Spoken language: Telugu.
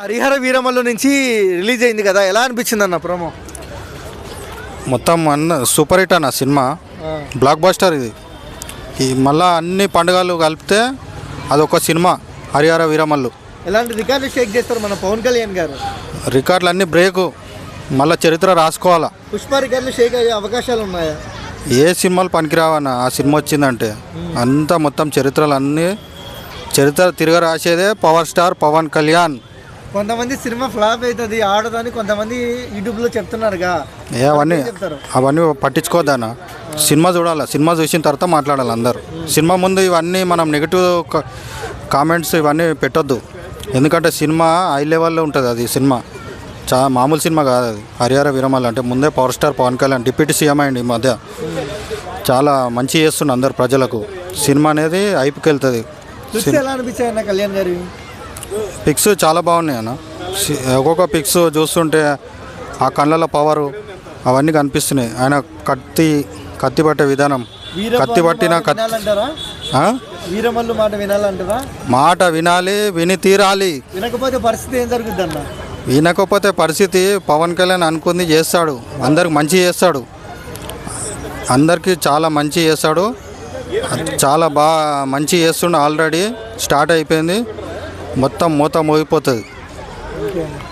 హరిహర వీరమల్లు నుంచి రిలీజ్ అయింది కదా ఎలా అనిపించింది అన్న ప్రోమో? మొత్తం అన్న సూపర్ హిట్ అన్న సినిమా. బ్లాక్ బస్టర్ ఇది. ఈ మళ్ళా అన్ని పండుగలు కలిపితే అదొక సినిమా హరిహర వీరమల్లు. ఎలాంటి రికార్డు షేక్ చేస్తారు మన పవన్ కళ్యాణ్ గారు? రికార్డులు అన్నీ బ్రేకు మళ్ళీ చరిత్ర రాసుకోవాలా. పుష్ప రికార్డులు షేక్ అయ్యే అవకాశాలు ఉన్నాయా? ఏ సినిమాలు పనికిరావన్న ఆ సినిమా వచ్చిందంటే అంతా మొత్తం చరిత్రలు అన్నీ చరిత్ర తిరగ రాసేదే పవర్ స్టార్ పవన్ కళ్యాణ్. కొంతమంది సినిమా ఫ్లాప్ అవుతుంది ఆడదని కొంతమంది యూట్యూబ్లో చెప్తున్నారుగా. ఏ అవన్నీ చెప్తారు. అవన్నీ పట్టించుకోవద్దన్న. సినిమా చూడాలి? సినిమా చూసిన తర్వాత మాట్లాడాలి అందరు. సినిమా ముందు ఇవన్నీ మనం నెగిటివ్ కామెంట్స్ ఇవన్నీ పెట్టొద్దు. ఎందుకంటే సినిమా హై లెవెల్లో ఉంటుంది అది సినిమా. చా మామూలు సినిమా కాదు అది. హరిహర వీరమల్ అంటే ముందే power star Pawan Kalyan deputy CM అయింది ఈ మధ్య. చాలా మంచి చేస్తుంది అందరు ప్రజలకు. సినిమా అనేది అన్న కళ్యాణ్ గారి? పిక్స్ చాలా బాగున్నాయి అన్న. ఒక్కొక్క పిక్స్ చూస్తుంటే ఆ కళ్ళలో పవరు అవన్నీ కనిపిస్తున్నాయి. ఆయన కత్తి కత్తి పట్టే విధానం. కత్తి పట్టిన కత్తి? వీరమల్లు మాట వినాలంటారా? మాట వినాలి విని తీరాలి. వినకపోతే పరిస్థితి ఏం జరుగుద్ది అన్న వినకపోతే పరిస్థితి పవన్ కళ్యాణ్ అనుకుంది చేస్తాడు. అందరికి మంచి చేస్తాడు. అందరికీ చాలా మంచి చేస్తాడు. చాలా బాగా మంచి చేస్తుండు ఆల్రెడీ. స్టార్ట్ అయిపోయింది. మొత్తం మూత మోగిపోతుంది.